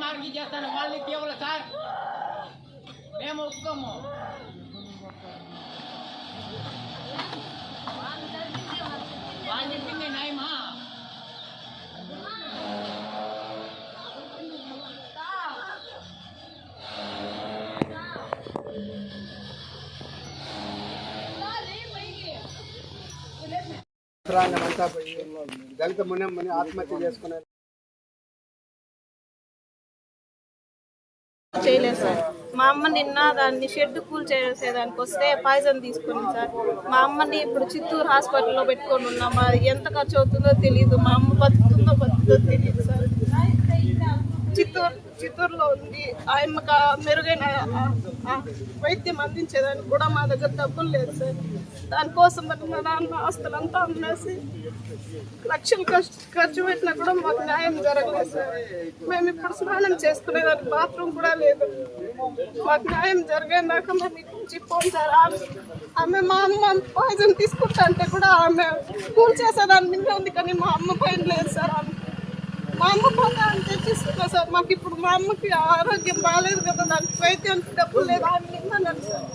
ఇప్పుడు మేము ఆర్గ్యూ చేస్తాను వాళ్ళకి కేవలం సార్ మేము ఒప్పుకోము వాళ్ళు జరిగింది వాళ్ళు చెప్పింది వాళ్ళు చెప్పింది న్యాయమా అంతా పోయి దళిత మునమ్మని ఆత్మహత్య చేసుకునే చేయలేదు సార్. మా అమ్మ నిన్న దాన్ని షెడ్ కూల్ చేసేదానికి వస్తే పాయిజన్ తీసుకుని సార్. మా అమ్మని ఇప్పుడు చిత్తూరు హాస్పిటల్లో పెట్టుకొని ఉన్నాం. అది ఎంత ఖర్చు అవుతుందో తెలియదు మా అమ్మ బతుకుతుందో బతుకుతుందో తెలియదు సార్. చిత్తూరు చిత్తూరులో ఉంది. ఆయమ్మకు మెరుగైన వైద్యం అందించేదానికి కూడా మా దగ్గర డబ్బులు లేదు సార్. దానికోసం మరి మా నాన్న ఆస్తులంతా అమ్మేసి లక్షలు ఖర్చు ఖర్చు పెట్టినా కూడా మాకు న్యాయం జరగలేదు సార్. మేము ఇప్పుడు స్నానం చేసుకునేదానికి బాత్రూమ్ కూడా లేదు. మాకు న్యాయం జరిగేదాకా మేము చెప్పాం నుంచి సార్ ఆమె మా అమ్మ పాయిజన్ తీసుకుంటా అంటే కూడా ఆమె కూల్ చేసేదాని మీద ఉంది కానీ మా అమ్మ పైన లేదు సార్ ఆమె మా అమ్మ పోతా అని తెచ్చిస్తున్నా సార్? మాకు ఇప్పుడు మా అమ్మకి ఆరోగ్యం బాగాలేదు కదా దానికి వైద్యానికి డబ్బులు లేదు ఆమె నిమ్మన్నాను సార్.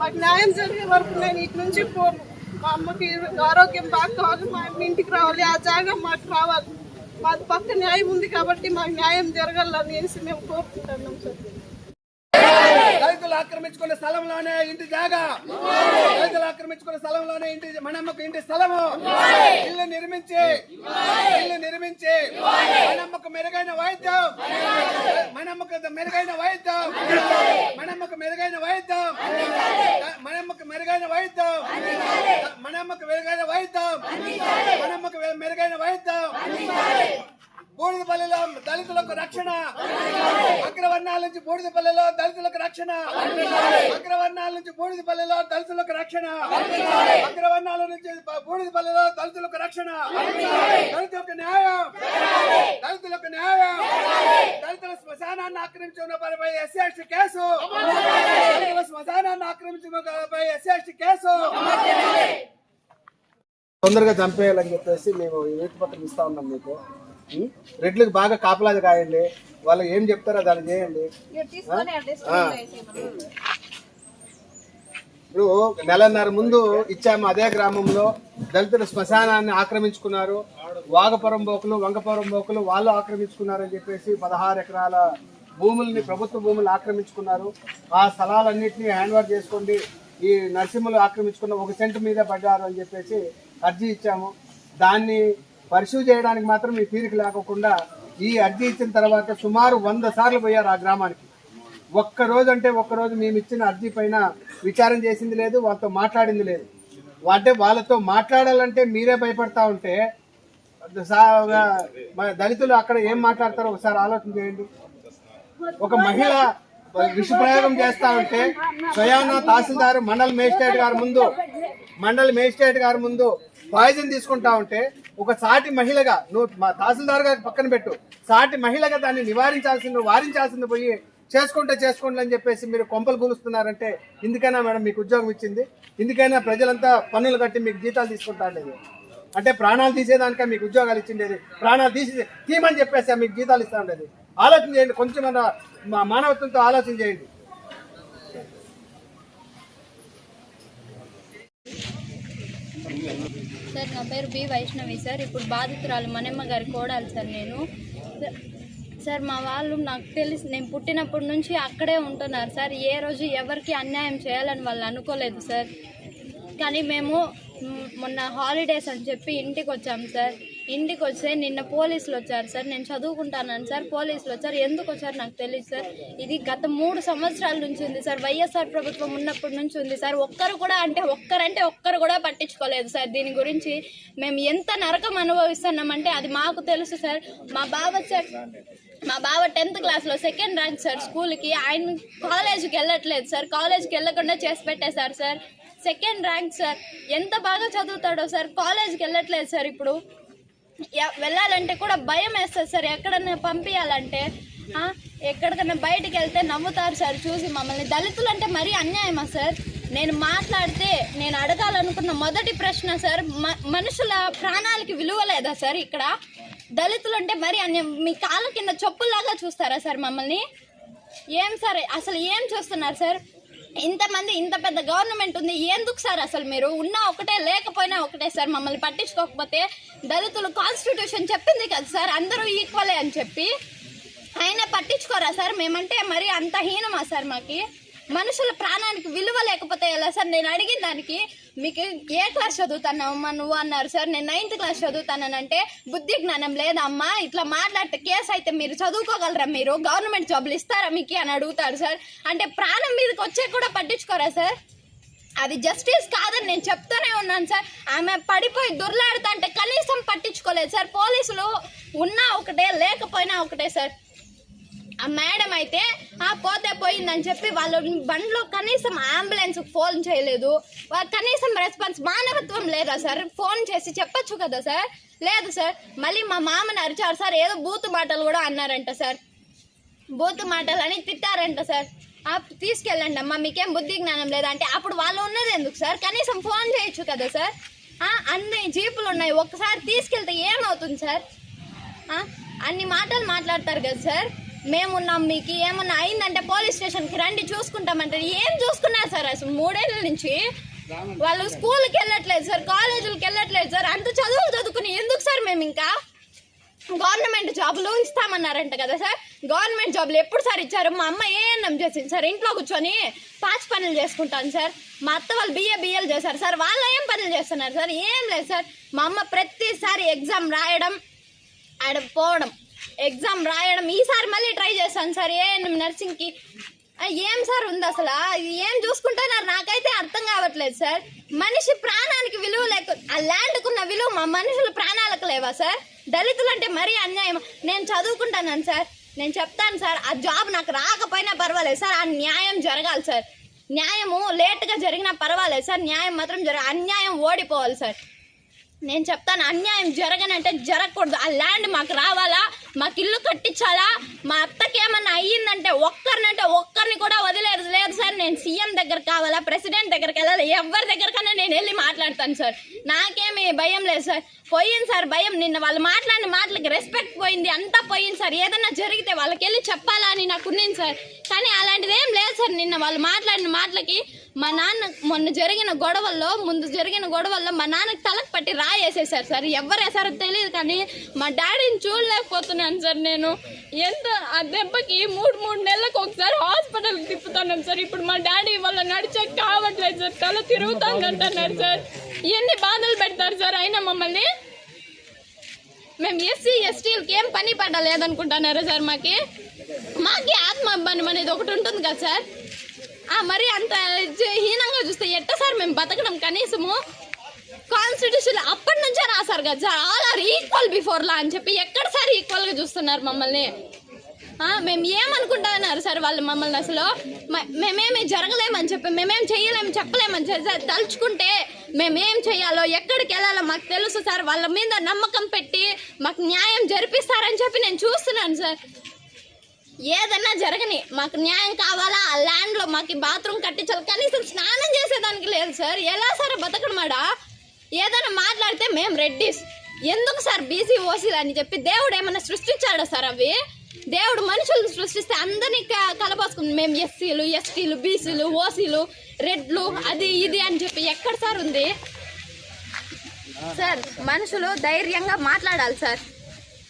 మాకు న్యాయం జరిగే వరకు నేను ఇటు నుంచి పోను. మా అమ్మకి ఆరోగ్యం బాగా కావాలి మా అమ్మ ఇంటికి రావాలి ఆ జాగా మాకు రావాలి మాది పక్క న్యాయం ఉంది కాబట్టి మాకు న్యాయం జరగాలనేసి మేము కోరుకుంటున్నాం సార్ దళితులు ఆక్రమించుకున్న స్థలంలోనే ఇంటి జాగా. రైతులు ఆక్రమించుకున్న స్థలంలోనే ఇంటి మనమ్మకు ఇంటి స్థలము. ఇల్లు నిర్మించి ఇల్లు నిర్మించి మనమ్మకు మెరుగైన వైద్యం. మనమ్మకు మెరుగైన వైద్యం. మనమ్మకు మెరుగైన వైద్యం. మనమ్మకు మెరుగైన వైద్యం. మనమ్మకు మెరుగైన వైద్యం. మనమ్మకు మెరుగైన వైద్యం. బూడిదపల్లిలో దళితులకు రక్షణ. అగ్రవర్ణాల నుంచి బూడిదపల్లిలో దళితులకు రక్షణ. అగ్రవర్ణాల నుంచి బూడిదపల్లిలో దళితులకు రక్షణ. అగ్రవర్ణాల నుంచి బూడిదపల్లిలో దళితులకు రక్షణ. దళితులకు న్యాయం. దళితులకు న్యాయం. దళితుల శ్మశానాన్ని ఆక్రమించిన వారిపై ఎస్సీ ఎస్టీ కేసు. దళితుల శ్మశానాన్ని ఆక్రమించిన వారిపై ఎస్సీ ఎస్టీ కేసు. తొందరగా చంపేయాలని చెప్పేసి మేము ఈ వీటి పత్రం ఇస్తా ఉన్నాం మీకు. రెడ్లకు బాగా కాపలాది కాయండి. వాళ్ళు ఏం చెప్తారో దాన్ని చేయండి. ఇప్పుడు నెలన్నర ముందు ఇచ్చాము అదే గ్రామంలో దళితుల శ్మశానాన్ని ఆక్రమించుకున్నారు. వాగపురం బోకులు వంగపురం బోకులు వాళ్ళు ఆక్రమించుకున్నారని చెప్పేసి పదహారు ఎకరాల భూముల్ని ప్రభుత్వ భూములు ఆక్రమించుకున్నారు. ఆ స్థలాలన్నింటినీ హ్యాండ్ ఓవర్ చేసుకోండి. ఈ నరసింహులు ఆక్రమించుకున్న ఒక సెంట్ మీద పడ్డారు అని చెప్పేసి అర్జీ ఇచ్చాము. దాన్ని పర్సూ చేయడానికి మాత్రం ఈ తీరిక లేకుండా ఈ అర్జీ ఇచ్చిన తర్వాత సుమారు వంద సార్లు పోయారు ఆ గ్రామానికి. ఒక్క రోజు అంటే ఒక్క రోజు మేము ఇచ్చిన అర్జీ పైన విచారం చేసింది లేదు వాళ్ళతో మాట్లాడింది లేదు. అంటే వాళ్ళతో మాట్లాడాలంటే మీరే భయపడతా ఉంటే సా- దళితులు అక్కడ ఏం మాట్లాడతారో ఒకసారి ఆలోచన చేయండి. ఒక మహిళ విష ప్రయోగం చేస్తా ఉంటే స్వయాన తహసీల్దార్ మండల మేజిస్ట్రేట్ గారి ముందు మండల మేజిస్ట్రేట్ గారి ముందు పాయిజన్ తీసుకుంటా ఉంటే ఒక సాటి మహిళగా నువ్వు మా తహసీల్దార్ పక్కన పెట్టు. సాటి మహిళగా దాన్ని నివారించాల్సింది వారించాల్సింది పోయి చేసుకుంటే చేసుకోండి అని చెప్పేసి మీరు కొంపలు కూలుస్తున్నారంటే ఇందుకైనా మేడం మీకు ఉద్యోగం ఇచ్చింది. ఇందుకైనా ప్రజలంతా పన్నులు కట్టి మీకు జీతాలు తీసుకుంటా ఉండేది. అంటే ప్రాణాలు తీసేదానికే మీకు ఉద్యోగాలు ఇచ్చిండేది. ప్రాణాలు తీసి తీయమని చెప్పేసి మీకు జీతాలు ఇస్తా ఉండేది. ఆలోచన చేయండి కొంచెం మా మానవత్వంతో ఆలోచన చేయండి. సార్ నా పేరు బి వైష్ణవి సార్. ఇప్పుడు బాధితురాలు మనమ్మ గారి కోడాలి సార్ నేను. సార్- మా వాళ్ళు నాకు తెలిసి నేను పుట్టినప్పటి నుంచి అక్కడే ఉంటున్నారు సార్. ఏ రోజు ఎవరికి అన్యాయం చేయాలని వాళ్ళు అనుకోలేదు సార్. కానీ మేము మొన్న హాలిడేస్ అని చెప్పి ఇంటికి వచ్చాము సార్. ఇంటికి వస్తే నిన్న పోలీసులు వచ్చారు సార్ నేను చదువుకుంటానని సార్ పోలీసులు వచ్చారు. ఎందుకు వచ్చారు నాకు తెలియదు సార్. ఇది గత మూడు సంవత్సరాల నుంచి ఉంది సార్. వైఎస్ఆర్ ప్రభుత్వం ఉన్నప్పటి నుంచి ఉంది సార్. ఒక్కరు కూడా అంటే ఒక్కరంటే ఒక్కరు కూడా పట్టించుకోలేదు సార్. దీని గురించి మేము ఎంత నరకం అనుభవిస్తున్నామంటే అది మాకు తెలుసు సార్. మా బావ సార్ మా బావ టెన్త్ క్లాస్లో సెకండ్ ర్యాంక్ సార్ స్కూల్కి. ఆయన కాలేజీకి వెళ్ళట్లేదు సార్. కాలేజీకి వెళ్ళకుండా చేసి పెట్టేశారు సార్. Second rank sir. ఎంత బాగా చదువుతాడో సార్. కాలేజీకి వెళ్ళట్లేదు సార్ ఇప్పుడు. వెళ్ళాలంటే కూడా భయం వేస్తుంది సార్. ఎక్కడన్నా పంపించాలంటే ఎక్కడికైనా బయటికి వెళ్తే నవ్వుతారు సార్ చూసి మమ్మల్ని. దళితులు అంటే మరీ అన్యాయమా సార్? నేను మాట్లాడితే నేను అడగాలనుకున్న మొదటి ప్రశ్న సార్ మ- మనుషుల ప్రాణాలకి విలువ లేదా సార్ ఇక్కడ? దళితులు అంటే మరీ అన్యాయం. మీ కాళ్ళ కింద చెప్పుల్లాగా చూస్తారా సార్ మమ్మల్ని? ఏం సార్ అసలు ఏం చూస్తున్నారు సార్? ఇంతమంది ఇంత పెద్ద గవర్నమెంట్ ఉంది ఎందుకు సార్ అసలు మీరు? ఉన్నా ఒకటే లేకపోయినా ఒకటే సార్ మమ్మల్ని పట్టించుకోకపోతే దళితులు కాన్స్టిట్యూషన్ చెప్పింది కదా సార్ అందరూ ఈక్వలే అని చెప్పి. అయినా పట్టించుకోరా సార్? మేమంటే మరి అంత హీనమా సార్ మాకి? మనుషుల ప్రాణానికి విలువ లేకపోతే ఎలా? సార్ నేను అడిగిన దానికి మీకు ఏ క్లాస్ చదువుతానమ్మా నువ్వు అన్నారు. సార్ నేను నైన్త్ క్లాస్ చదువుతానంటే బుద్ధి జ్ఞానం లేదమ్మా. ఇట్లా మాట్లాడితే కేసు అయితే మీరు చదువుకోగలరా మీరు? గవర్నమెంట్ జాబులు ఇస్తారా మీకు అని అడుగుతారు సార్. అంటే ప్రాణం మీదకి వచ్చే కూడా పట్టించుకోరా సార్? అది జస్టిస్ కాదని నేను చెప్తూనే ఉన్నాను సార్. ఆమె పడిపోయి దుర్లాడుతా అంటే కనీసం పట్టించుకోలేదు సార్. పోలీసులు ఉన్నా ఒకటే లేకపోయినా ఒకటే సార్. ఆ మేడం అయితే ఆ పోతే పోయిందని చెప్పి వాళ్ళ బండ్లో కనీసం అంబులెన్స్ ఫోన్ చేయలేదు. కనీసం రెస్పాన్స్ మానవత్వం లేదా సార్? ఫోన్ చేసి చెప్పచ్చు కదా సార్? లేదు సార్. మళ్ళీ మా మామని అరిచారు సార్. ఏదో బూతు మాటలు కూడా అన్నారంట సార్. బూతు మాటలు అని తిట్టారంట సార్. తీసుకెళ్ళండి అమ్మా. మీకేం బుద్ధి జ్ఞానం లేదా? అంటే అప్పుడు వాళ్ళు ఉన్నది ఎందుకు సార్? కనీసం ఫోన్ చేయొచ్చు కదా సార్? అన్ని జీపులు ఉన్నాయి. ఒక్కసారి తీసుకెళ్తే ఏమవుతుంది సార్? అన్ని మాటలు మాట్లాడతారు కదా సార్? మేమున్నాం మీకు ఏమన్నా అయిందంటే పోలీస్ స్టేషన్కి రండి చూసుకుంటామంటారు. ఏం చూసుకున్నారు సార్ అసలు మూడేళ్ళ నుంచి వాళ్ళు స్కూల్కి వెళ్ళట్లేదు సార్ కాలేజీలకు వెళ్ళట్లేదు సార్ అంత చదువులు చదువుకుని ఎందుకు సార్ మేము ఇంకా? గవర్నమెంట్ జాబులు ఇస్తామన్నారంట కదా సార్. గవర్నమెంట్ జాబులు ఎప్పుడు సార్ ఇచ్చారు? మా అమ్మ ఏఎన్ఎం చేసింది సార్ ఇంట్లో కూర్చొని పాచి పనులు చేసుకుంటాను సార్. మా అత్త వాళ్ళు బిఏ బిఎల్ చేశారు సార్ వాళ్ళు ఏం పనులు చేస్తున్నారు సార్? ఏం లేదు సార్. మా అమ్మ ప్రతిసారి ఎగ్జామ్ రాయడం ఆడ పోవడం. ఎగ్జామ్ రాయడం ఈసారి మళ్ళీ ట్రై చేస్తాను సార్. ఏఎన్ఎం నర్సింగ్కి. ఏం సార్ ఉంది అసలు? ఏం చూసుకుంటున్నారు నాకైతే అర్థం కావట్లేదు సార్. మనిషి ప్రాణానికి విలువ లేక ఆ ల్యాండ్కున్న విలువ మా మనుషుల ప్రాణాలకు లేవా సార్? దళితులు అంటే మరీ అన్యాయం నేను చదువుకుంటాను సార్. నేను చెప్తాను సార్ ఆ జాబ్ నాకు రాకపోయినా పర్వాలేదు సార్. ఆ న్యాయం జరగాలి సార్. న్యాయము లేట్గా జరిగినా పర్వాలేదు సార్. న్యాయం మాత్రం జరగ అన్యాయం ఓడిపోవాలి సార్. నేను చెప్తాను అన్యాయం జరగనంటే జరగకూడదు. ఆ ల్యాండ్ మాకు రావాలా? మాకు ఇల్లు కట్టించాలా? మా అత్తకి ఏమన్నా అయ్యిందంటే ఒక్కరినంటే ఒక్కరిని కూడా వదిలేదు. లేదు సార్ నేను సీఎం దగ్గర కావాలా? ప్రెసిడెంట్ దగ్గరికి వెళ్ళాలి? ఎవరి దగ్గరకన్నా నేను వెళ్ళి మాట్లాడతాను సార్. నాకేమి భయం లేదు సార్. పోయింది సార్ భయం. నిన్న వాళ్ళు మాట్లాడిన మాటలకి రెస్పెక్ట్ పోయింది. అంతా పోయింది సార్. ఏదన్నా జరిగితే వాళ్ళకి వెళ్ళి చెప్పాలా అని నాకు ఉన్నింది సార్. కానీ అలాంటిది ఏం లేదు సార్. నిన్న వాళ్ళు మాట్లాడిన మాటలకి మా నాన్న మొన్న జరిగిన గొడవల్లో ముందు జరిగిన గొడవల్లో మా నాన్నకి తలకు పట్టి రాయేసేసారు సార్. ఎవరు వేసారో తెలియదు కానీ మా డాడీని చూడలేకపోతున్నాను సార్ నేను. ఎంత ఆ దెబ్బకి మూడు మూడు నెలలకు ఒకసారి హాస్పిటల్కి తిప్పుతున్నాను సార్. ఇప్పుడు మా డాడీ వల్ల నడిచే కావట్లేదు సార్. తల తిరుగుతుంది అంటున్నారు సార్. ఎన్ని బాధలు పెడతారు సార్ అయినా మమ్మల్ని? మేము ఎస్సీ ఎస్టీలకి ఏం పని పడలేదనుకుంటున్నారా సార్ మాకి? మాకి ఆత్మాభిమానం అనేది ఒకటి ఉంటుంది కదా సార్. మరి అంత హీనంగా చూస్తే ఎట్ట సార్ మేము బతకడం కనీసము? కాన్స్టిట్యూషన్ అప్పటి నుంచే రాశారు కదా sir all are equal before law అని చెప్పి ఎక్కడ సార్ ఈక్వల్గా చూస్తున్నారు మమ్మల్ని? మేము ఏమనుకుంటున్నారు సార్ వాళ్ళు మమ్మల్ని అసలు? మ- మేమేమి జరగలేమని చెప్పి మేమేం చేయలేము చెప్పలేమని చెప్పి సార్ తలుచుకుంటే మేమేం చేయాలో ఎక్కడికి వెళ్ళాలో మాకు తెలుసు సార్. వాళ్ళ మీద నమ్మకం పెట్టి మాకు న్యాయం జరిపిస్తారని చెప్పి నేను చూస్తున్నాను సార్. ఏదన్నా జరగని మాకు న్యాయం కావాలా? ఆ ల్యాండ్లో మాకు బాత్రూమ్ కట్టించాలి. కనీసం స్నానం చేసేదానికి లేదు సార్ ఎలా సార్ బతకడమాడా ఏదైనా మాట్లాడితే మేము రెడ్డిస్. ఎందుకు సార్ బీసీ ఓసీలు అని చెప్పి దేవుడు ఏమైనా సృష్టించాడా సార్ అవి? దేవుడు మనుషులను సృష్టిస్తే అందరినీ క- కలబోసుకుంది. మేము ఎస్సీలు ఎస్టీలు బీసీలు ఓసీలు రెడ్లు అది ఇది అని చెప్పి ఎక్కడ సార్ ఉంది? సార్ మనుషులు ధైర్యంగా మాట్లాడాలి సార్.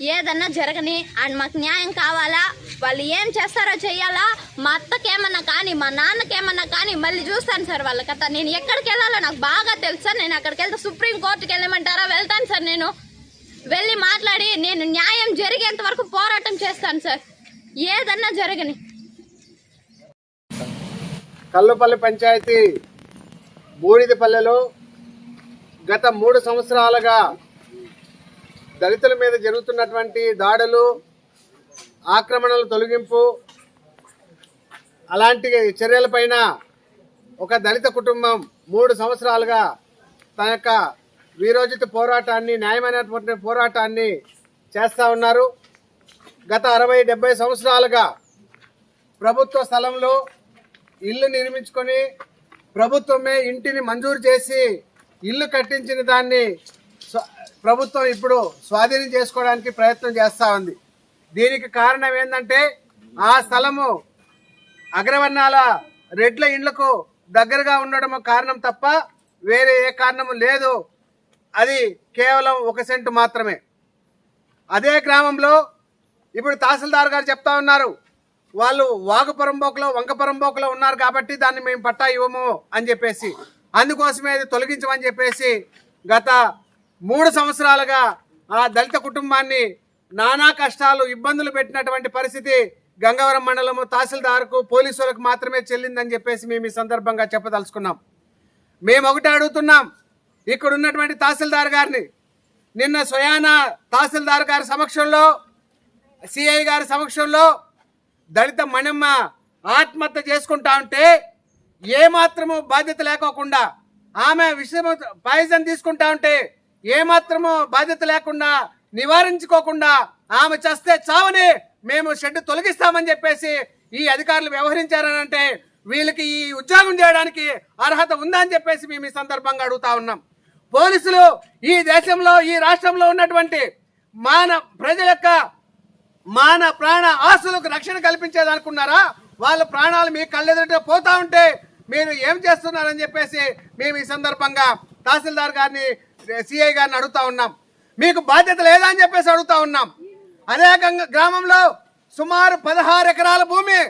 ఏదన్నా జరగని అండ్ మాకు న్యాయం కావాలా? వాళ్ళు ఏం చేస్తారో చెయ్యాలా? మా అత్తకేమన్నా కానీ మా నాన్నకేమన్నా కానీ మళ్ళీ చూస్తాను సార్ వాళ్ళ కథ. నేను ఎక్కడికి వెళ్ళాలో నాకు బాగా తెలుసు. నేను అక్కడికి వెళ్తే సుప్రీం కోర్టుకి వెళ్ళమంటారా? వెళ్తాను సార్ నేను. వెళ్ళి మాట్లాడి నేను న్యాయం జరిగేంత వరకు పోరాటం చేస్తాను సార్. ఏదన్నా జరగని. కల్లుపల్లి పంచాయతీ బూడిదపల్లెలో గత మూడు సంవత్సరాలుగా దళితుల మీద జరుగుతున్నటువంటి దాడులు ఆక్రమణల తొలగింపు అలాంటి చర్యలపైన ఒక దళిత కుటుంబం మూడు సంవత్సరాలుగా తన యొక్క వీరోజిత పోరాటాన్ని న్యాయమైనటువంటి పోరాటాన్ని చేస్తూ ఉన్నారు. గత అరవై డెబ్బై సంవత్సరాలుగా ప్రభుత్వ స్థలంలో ఇల్లు నిర్మించుకొని ప్రభుత్వమే ఇంటిని మంజూరు చేసి ఇల్లు కట్టించిన దాన్ని ప్రభుత్వం ఇప్పుడు స్వాధీనం చేసుకోవడానికి ప్రయత్నం చేస్తూ ఉంది. దీనికి కారణం ఏంటంటే ఆ స్థలము అగ్రవర్ణాల రెడ్ల ఇండ్లకు దగ్గరగా ఉండడం కారణం తప్ప వేరే ఏ కారణము లేదు. అది కేవలం ఒక సెంటు మాత్రమే. అదే గ్రామంలో ఇప్పుడు తహసీల్దార్ గారు చెప్తా ఉన్నారు వాళ్ళు వాగుపరంబోకులో వంకపరంబోకులో ఉన్నారు కాబట్టి దాన్ని మేము పట్టా ఇవ్వము అని చెప్పేసి అందుకోసమే అది తొలగించమని చెప్పేసి గత మూడు సంవత్సరాలుగా ఆ దళిత కుటుంబాన్ని నానా కష్టాలు ఇబ్బందులు పెట్టినటువంటి పరిస్థితి గంగవరం మండలము తహసీల్దార్కు పోలీసులకు మాత్రమే చెల్లిందని చెప్పేసి మేము ఈ సందర్భంగా చెప్పదలుచుకున్నాం. మేము ఒకటే అడుగుతున్నాం ఇక్కడ ఉన్నటువంటి తహసీల్దార్ గారిని. నిన్న స్వయాన తహసీల్దార్ గారి సమక్షంలో సిఐ గారి సమక్షంలో దళిత మణిమ్మ ఆత్మహత్య చేసుకుంటా ఉంటే ఏమాత్రము బాధ్యత లేకోకుండా ఆమె విషయము పాయిజన్ తీసుకుంటా ఉంటే ఏమాత్రము బాధ్యత లేకుండా నివారించుకోకుండా ఆమె చస్తే చావని మేము షెడ్ తొలగిస్తామని చెప్పేసి ఈ అధికారులు వ్యవహరించారనంటే వీళ్ళకి ఈ ఉద్యోగం చేయడానికి అర్హత ఉందా అని చెప్పేసి మేము ఈ సందర్భంగా అడుగుతా ఉన్నాం. పోలీసులు ఈ దేశంలో ఈ రాష్ట్రంలో ఉన్నటువంటి మాన ప్రజల యొక్క మాన ప్రాణ ఆస్తులకు రక్షణ కల్పించేదనుకున్నారా? వాళ్ళ ప్రాణాలు మీ కళ్ళెదుట పోతా ఉంటే మీరు ఏం చేస్తున్నారని చెప్పేసి మేము ఈ సందర్భంగా తహసీల్దార్ గారిని సిఐ గారిని అడుగుతా ఉన్నాం. మీకు బాధ్యత లేదా అని చెప్పేసి అడుగుతా ఉన్నాం. అదే గంగ- గ్రామంలో సుమారు పదహారు ఎకరాల భూమి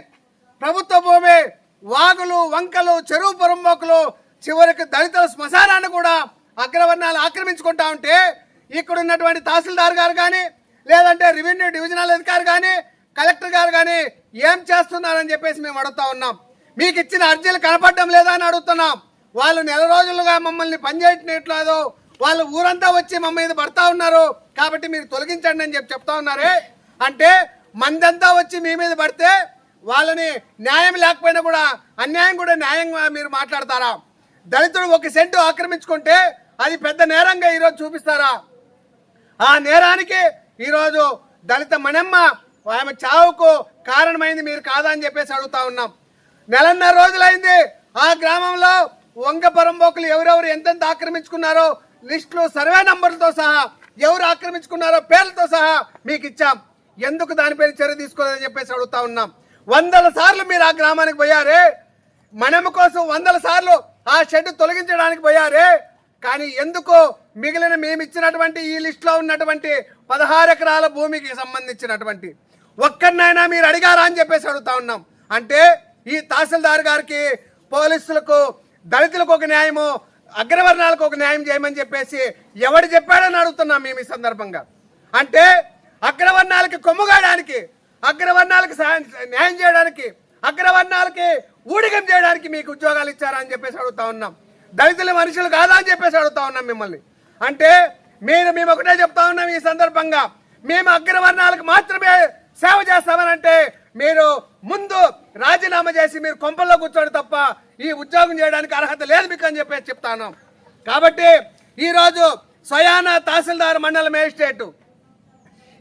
ప్రభుత్వ భూమి వాగులు వంకలు చెరువు పొరంబోకులు చివరికి దళితుల శ్మశానాన్ని కూడా అగ్రవర్ణాలు ఆక్రమించుకుంటా ఉంటే ఇక్కడ ఉన్నటువంటి తహసీల్దార్ గారు కానీ లేదంటే రెవెన్యూ డివిజనల్ అధికారి కానీ కలెక్టర్ గారు కానీ ఏం చేస్తున్నారని చెప్పేసి మేము అడుగుతా ఉన్నాం. మీకు ఇచ్చిన అర్జీలు కనపడడం లేదా అని అడుగుతున్నాం. వాళ్ళు నెల రోజులుగా మమ్మల్ని పనిచేయట్లేదు. వాళ్ళు ఊరంతా వచ్చి మా మీద పడతా ఉన్నారు. కాబట్టి మీరు తొలగించండి అని చెప్పి చెప్తా ఉన్నారే. అంటే మందంతా వచ్చి మీ మీద పడితే వాళ్ళని న్యాయం లేకపోయినా కూడా అన్యాయం కూడా న్యాయంగా మీరు మాట్లాడతారా? దళితుడు ఒక సెంటు ఆక్రమించుకుంటే అది పెద్ద నేరంగా ఈరోజు చూపిస్తారా? ఆ నేరానికి ఈరోజు దళిత మణమ్మ ఆమె చావుకు కారణమైంది మీరు కాదా అని చెప్పేసి అడుగుతా ఉన్నాం. నెలన్నర రోజులైంది ఆ గ్రామంలో వంగ పరంబోకులు ఎవరెవరు ఎంతెంత ఆక్రమించుకున్నారో లిస్టులు సర్వే నంబర్లతో సహా ఎవరు ఆక్రమించుకున్నారో పేర్లతో సహా మీకు ఇచ్చాం. ఎందుకు దానిపైన చర్య తీసుకోలేదని చెప్పేసి అడుగుతా ఉన్నాం. వందల సార్లు మీరు ఆ గ్రామానికి పోయారే. మనము కోసం వందల సార్లు ఆ షెడ్ తొలగించడానికి పోయారే. కానీ ఎందుకు మిగిలిన మేము ఇచ్చినటువంటి ఈ లిస్టులో ఉన్నటువంటి పదహారు ఎకరాల భూమికి సంబంధించినటువంటి ఒక్కరినైనా మీరు అడిగారా అని చెప్పేసి అడుగుతా ఉన్నాం. అంటే ఈ తహసీల్దార్ గారికి పోలీసులకు దళితులకు ఒక న్యాయము అగ్రవర్ణాలకు ఒక న్యాయం చేయమని చెప్పేసి ఎవడు చెప్పాడని అడుగుతున్నాం మేము ఈ సందర్భంగా. అంటే అగ్రవర్ణాలకి కొమ్ముగాయడానికి అగ్రవర్ణాలకు సాయం- న్యాయం చేయడానికి అగ్రవర్ణాలకి ఊడిగం చేయడానికి మీకు ఉద్యోగాలు ఇచ్చారా అని చెప్పేసి అడుగుతా ఉన్నాం. దళితుల మనుషులు కాదా అని చెప్పేసి అడుగుతా ఉన్నాం మిమ్మల్ని. అంటే మీరు మేము ఒకటే చెప్తా ఉన్నాం ఈ సందర్భంగా. మేము అగ్రవర్ణాలకు మాత్రమే సేవ చేస్తామనంటే మీరు ముందు రాజీనామా చేసి మీరు కొంపల్లో కూర్చోండి తప్ప ఈ ఉద్యోగం చేయడానికి అర్హత లేదు మీకు అని చెప్పేసి చెప్తాను. కాబట్టి ఈరోజు స్వయాన తహసీల్దార్ మండల మేజిస్ట్రేటు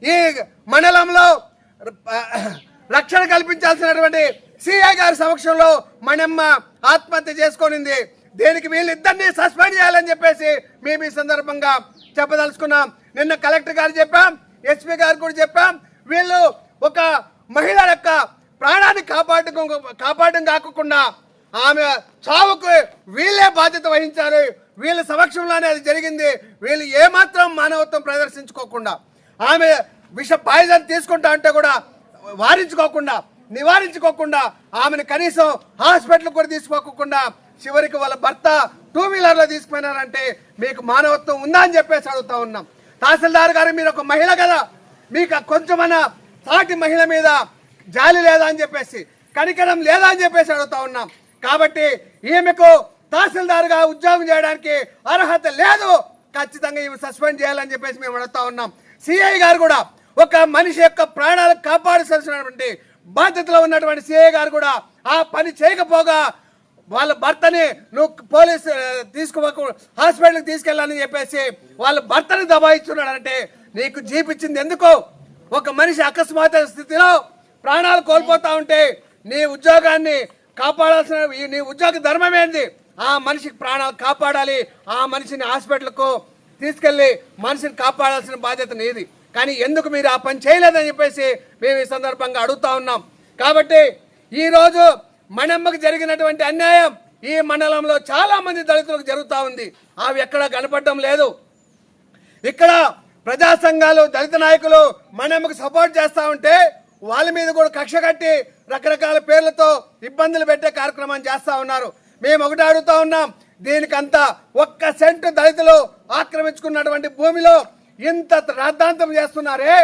ఈ మండలంలో రక్షణ కల్పించాల్సినటువంటి సిఐ గారి సమక్షంలో మణమ్మ ఆత్మహత్య చేసుకొనింది. దీనికి వీళ్ళిద్దరినీ సస్పెండ్ చేయాలని చెప్పేసి మేము ఈ సందర్భంగా చెప్పదలుచుకున్నాం. నిన్న కలెక్టర్ గారు చెప్పాం ఎస్పీ గారు కూడా చెప్పాం. వీళ్ళు ఒక మహిళ యొక్క ప్రాణాన్ని కాపాడు కాపాడడం కాకుండా ఆమె చావుకు వీళ్ళే బాధ్యత వహించారు. వీళ్ళ సమక్షంలోనే అది జరిగింది. వీళ్ళు ఏమాత్రం మానవత్వం ప్రదర్శించుకోకుండా ఆమె విష పాయిజన్ తీసుకుంటా అంటే కూడా వారించుకోకుండా నివారించుకోకుండా ఆమెను కనీసం హాస్పిటల్ కూడా తీసుకోకుండా చివరికి వాళ్ళ భర్త టూ వీలర్లో తీసుకుపోయినారంటే మీకు మానవత్వం ఉందా అని చెప్పేసి అడుగుతా ఉన్నాం. తహసీల్దార్ గారు మీరు ఒక మహిళ కదా. మీకు కొంచెమన్నా సాటి మహిళ మీద జాలి లేదా అని చెప్పేసి కనికరం లేదా అని చెప్పేసి అడుగుతా ఉన్నాం. కాబట్టి ఈమెకు తహసీల్దార్గా ఉద్యోగం చేయడానికి అర్హత లేదు. ఖచ్చితంగా ఈమె సస్పెండ్ చేయాలని చెప్పేసి మేము అడుగుతా ఉన్నాం. సిఐ గారు కూడా ఒక మనిషి యొక్క ప్రాణాలు కాపాడాల్సినటువంటి బాధ్యతలో ఉన్నటువంటి సిఐ గారు కూడా ఆ పని చేయకపోగా వాళ్ళ భర్తని నువ్వు పోలీస్ తీసుకోకు హాస్పిటల్కి తీసుకెళ్ళాలని చెప్పేసి వాళ్ళ భర్తని దబాయిస్తున్నాడంటే నీకు జీపిచ్చింది ఎందుకు? ఒక మనిషి అకస్మాత్ స్థితిలో ప్రాణాలు కోల్పోతా ఉంటే నీ ఉద్యోగాన్ని కాపాడాల్సిన ఈ- నీ ఉద్యోగ ధర్మం ఏంది ఆ మనిషికి ప్రాణాలు కాపాడాలి. ఆ మనిషిని హాస్పిటల్కు తీసుకెళ్ళి మనిషిని కాపాడాల్సిన బాధ్యత నీది. కానీ ఎందుకు మీరు ఆ పని చేయలేదని చెప్పేసి మేము ఈ సందర్భంగా అడుగుతా ఉన్నాం. కాబట్టి ఈరోజు మనమ్మకు జరిగినటువంటి అన్యాయం ఈ మండలంలో చాలా మంది దళితులకు జరుగుతూ ఉంది. అవి ఎక్కడా కనపడడం లేదు. ఇక్కడ ప్రజా సంఘాలు దళిత నాయకులు మనమ్మకు సపోర్ట్ చేస్తూ ఉంటే వాళ్ళ మీద కూడా కక్ష కట్టి రకరకాల పేర్లతో ఇబ్బందులు పెట్టే కార్యక్రమం చేస్తా ఉన్నారు. మేము ఒకటి అడుగుతూ ఉన్నాం దీనికంతా ఒక్క సెంటు దళితులు ఆక్రమించుకున్నటువంటి భూమిలో ఇంత రాద్ధాంతం చేస్తున్నారే?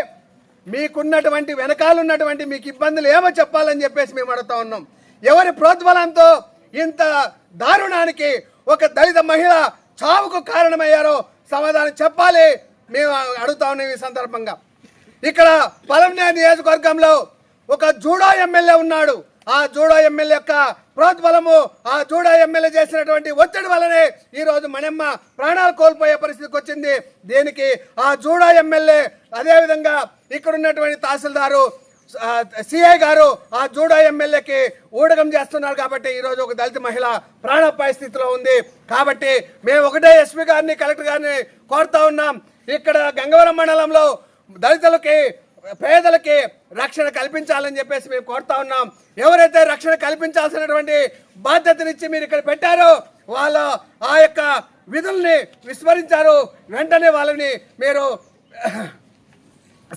మీకున్నటువంటి వెనకాలన్నటువంటి మీకు ఇబ్బందులు ఏమో చెప్పాలని చెప్పేసి మేము అడుగుతా ఉన్నాం. ఎవరి ప్రోద్బలంతో ఇంత దారుణానికి ఒక దళిత మహిళ చావుకు కారణమయ్యారో సమాధానం చెప్పాలి. మేము అడుగుతా ఉన్నాం ఈ సందర్భంగా. ఇక్కడ పలంనే నియోజకవర్గంలో ఒక జూడో ఎమ్మెల్యే ఉన్నాడు. ఆ జూడో ఎమ్మెల్యే యొక్క ప్రోత్బలము ఆ జూడో ఎమ్మెల్యే చేసినటువంటి ఒత్తిడి వల్లనే ఈరోజు రోజు మనమ్మ ప్రాణాలు కోల్పోయే పరిస్థితికి వచ్చింది. దీనికి ఆ జూడో ఎమ్మెల్యే అదేవిధంగా ఇక్కడ ఉన్నటువంటి తహసీల్దారు సిఐ గారు ఆ జూడో ఎమ్మెల్యేకి ఊడగం చేస్తున్నారు కాబట్టి ఈరోజు ఒక దళిత మహిళ ప్రాణాపాయ స్థితిలో ఉంది. కాబట్టి మేము ఒకటే ఎస్పీ గారిని కలెక్టర్ గారిని కోరుతా ఉన్నాం. ఇక్కడ గంగవరం మండలంలో దళితులకి పేదలకి రక్షణ కల్పించాలని చెప్పేసి మేము కోరుతా ఉన్నాం. ఎవరైతే రక్షణ కల్పించాల్సినటువంటి బాధ్యతనిచ్చి మీరు ఇక్కడ పెట్టారో వాళ్ళ ఆ యొక్క విధుల్ని విస్మరించారు. వెంటనే వాళ్ళని మీరు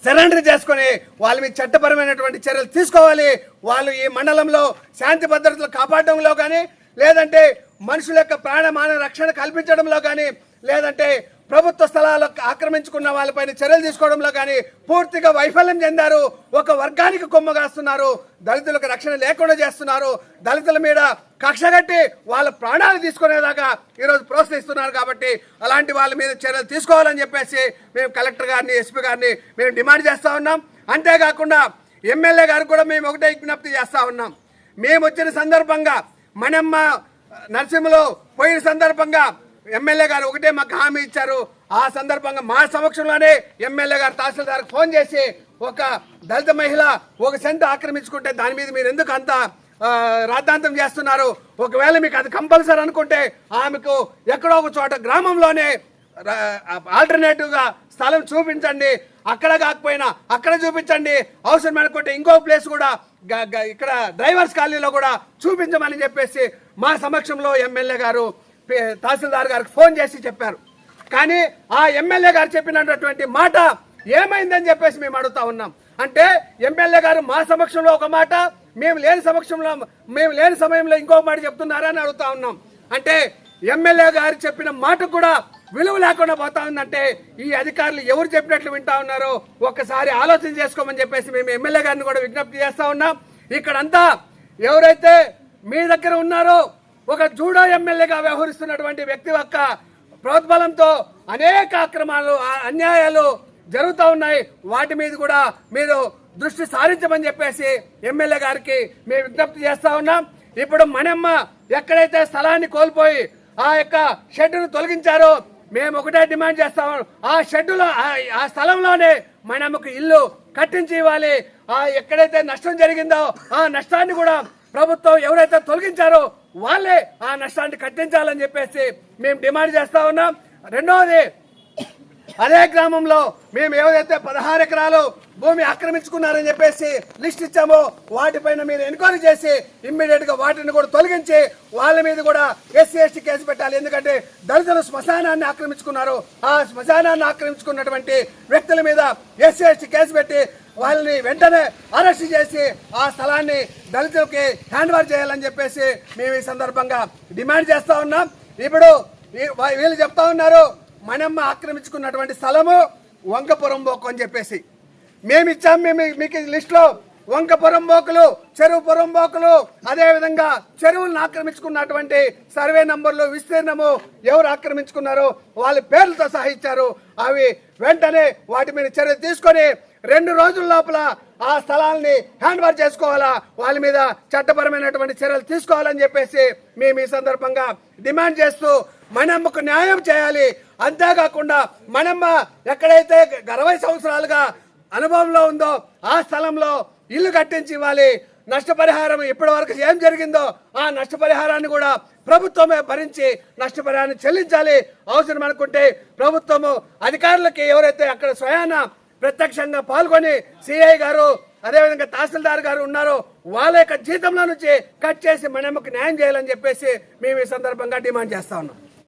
సరెండర్ చేసుకొని వాళ్ళ మీద చట్టపరమైనటువంటి చర్యలు తీసుకోవాలి. వాళ్ళు ఈ మండలంలో శాంతి భద్రతలు కాపాడడంలో కానీ లేదంటే మనుషుల యొక్క ప్రాణమాన రక్షణ కల్పించడంలో కానీ లేదంటే ప్రభుత్వ స్థలాలు ఆక్రమించుకున్న వాళ్ళపైన చర్యలు తీసుకోవడంలో కానీ పూర్తిగా వైఫల్యం చెందారు. ఒక వర్గానికి కొమ్మగాస్తున్నారు దళితులకు రక్షణ లేకుండా చేస్తున్నారు. దళితుల మీద కక్ష కట్టి వాళ్ళ ప్రాణాలు తీసుకునేదాకా ఈరోజు ప్రోత్సహిస్తున్నారు కాబట్టి అలాంటి వాళ్ళ మీద చర్యలు తీసుకోవాలని చెప్పేసి మేము కలెక్టర్ గారిని ఎస్పీ గారిని మేము డిమాండ్ చేస్తూ ఉన్నాం. అంతేకాకుండా ఎమ్మెల్యే గారు కూడా మేము ఒకటే విజ్ఞప్తి చేస్తూ ఉన్నాం. మేము వచ్చిన సందర్భంగా మనమ్మ నరసింహలో పోయిన సందర్భంగా ఎమ్మెల్యే గారు ఒకటే మాకు హామీ ఇచ్చారు. ఆ సందర్భంగా మా సమక్షంలోనే ఎమ్మెల్యే గారు తహసీల్దార్కి ఫోన్ చేసి ఒక దళిత మహిళ ఒక సెంట్ ఆక్రమించుకుంటే దాని మీద మీరు ఎందుకు అంత రాద్ధాంతం చేస్తున్నారు? ఒకవేళ మీకు అది కంపల్సరీ అనుకుంటే ఆమెకు ఎక్కడో ఒక చోట గ్రామంలోనే ఆల్టర్నేటివ్గా స్థలం చూపించండి. అక్కడ కాకపోయినా అక్కడ చూపించండి. అవసరం అనుకుంటే ఇంకో ప్లేస్ కూడా ఇక్కడ డ్రైవర్స్ కాలనీలో కూడా చూపించమని చెప్పేసి మా సమక్షంలో ఎమ్మెల్యే గారు తహసీల్దార్ గారికి ఫోన్ చేసి చెప్పారు. కానీ ఆ ఎమ్మెల్యే గారు చెప్పినటువంటి మాట ఏమైందని చెప్పేసి మేము అడుగుతా ఉన్నాం. అంటే ఎమ్మెల్యే గారు మా సమక్షంలో ఒక మాట మేము లేని సమక్షంలో మేము లేని సమయంలో ఇంకో మాట చెప్తున్నారా అని అడుగుతా ఉన్నాం. అంటే ఎమ్మెల్యే గారు చెప్పిన మాట కూడా విలువ లేకుండా పోతా ఉందంటే ఈ అధికారులు ఎవరు చెప్పినట్లు వింటా ఉన్నారో ఒక్కసారి ఆలోచన చేసుకోమని చెప్పేసి మేము ఎమ్మెల్యే గారిని కూడా విజ్ఞప్తి చేస్తా ఉన్నాం. ఇక్కడంతా ఎవరైతే మీ దగ్గర ఉన్నారో ఒక జూడో ఎమ్మెల్యేగా వ్యవహరిస్తున్నటువంటి వ్యక్తి యొక్క ప్రోద్బలంతో అనేక అక్రమాలు ఆ- అన్యాయాలు జరుగుతూ ఉన్నాయి. వాటి మీద కూడా మీరు దృష్టి సారించమని చెప్పేసి ఎమ్మెల్యే గారికి మేము విజ్ఞప్తి చేస్తా ఉన్నాం. ఇప్పుడు మనమ్మ ఎక్కడైతే స్థలాన్ని కోల్పోయి ఆ యొక్క షెడ్డును తొలగించారో మేము ఒకటే డిమాండ్ చేస్తాము ఆ షెడ్డులో ఆ- ఆ స్థలంలోనే మనమ్మకు ఇల్లు కట్టించి ఇవ్వాలి. ఆ ఎక్కడైతే నష్టం జరిగిందో ఆ నష్టాన్ని కూడా ప్రభుత్వం ఎవరైతే తొలగించారో వాళ్ళే ఆ నష్టాన్ని కట్టించాలని చెప్పేసి మేము డిమాండ్ చేస్తా ఉన్నాం. రెండవది అదే గ్రామంలో మేము ఏదైతే పదహారు ఎకరాలు భూమి ఆక్రమించుకున్నారని చెప్పేసి లిస్ట్ ఇచ్చామో వాటిపైన మీరు ఎన్క్వైరీ చేసి ఇమ్మీడియట్గా వాటిని కూడా తొలగించి వాళ్ళ మీద కూడా ఎస్సీ ఎస్టీ కేసు పెట్టాలి. ఎందుకంటే దళితులు శ్మశానాన్ని ఆక్రమించుకున్నారు. ఆ శ్మశానాన్ని ఆక్రమించుకున్నటువంటి వ్యక్తుల మీద ఎస్సీ ఎస్టీ కేసు పెట్టి వాళ్ళని వెంటనే అరెస్ట్ చేసి ఆ స్థలాన్ని దళితులకి హ్యాండ్ ఓవర్ చేయాలని చెప్పేసి మేము ఈ సందర్భంగా డిమాండ్ చేస్తా ఉన్నాం. ఇప్పుడు వీళ్ళు చెప్తా ఉన్నారు మనమ్మ ఆక్రమించుకున్నటువంటి స్థలము వంకపురం బోకు అని చెప్పేసి. మేము ఇచ్చాం మేము మీకు ఈ లిస్టులో వంకపురం బోకులు చెరువు పురంబోకులు అదేవిధంగా చెరువులను ఆక్రమించుకున్నటువంటి సర్వే నంబర్లు విస్తీర్ణము ఎవరు ఆక్రమించుకున్నారో వాళ్ళ పేర్లతో సహా ఇచ్చారు. అవి వెంటనే వాటి మీద చర్య తీసుకొని రెండు రోజుల లోపల ఆ స్థలాల్ని హ్యాండ్ ఓవర్ చేసుకోవాలా? వాళ్ళ మీద చట్టపరమైనటువంటి చర్యలు తీసుకోవాలని చెప్పేసి మేము ఈ సందర్భంగా డిమాండ్ చేస్తూ మనమ్మకు న్యాయం చేయాలి. అంతేకాకుండా మనమ్మ ఎక్కడైతే అరవై సంవత్సరాలుగా అనుభవంలో ఉందో ఆ స్థలంలో ఇల్లు కట్టించి ఇవ్వాలి. నష్టపరిహారం ఇప్పటి వరకు ఏం జరిగిందో ఆ నష్టపరిహారాన్ని కూడా ప్రభుత్వమే భరించి నష్టపరిహారాన్ని చెల్లించాలి. అవసరం అనుకుంటే ప్రభుత్వము అధికారులకి ఎవరైతే అక్కడ స్వయాన ప్రత్యక్షంగా పాల్గొని సిఐ గారు అదేవిధంగా తహసీల్దార్ గారు ఉన్నారు వాళ్ళ యొక్క జీతంలో నుంచి కట్ చేసి మనమ్మకు న్యాయం చేయాలని చెప్పేసి మేము ఈ సందర్భంగా డిమాండ్ చేస్తా ఉన్నాం.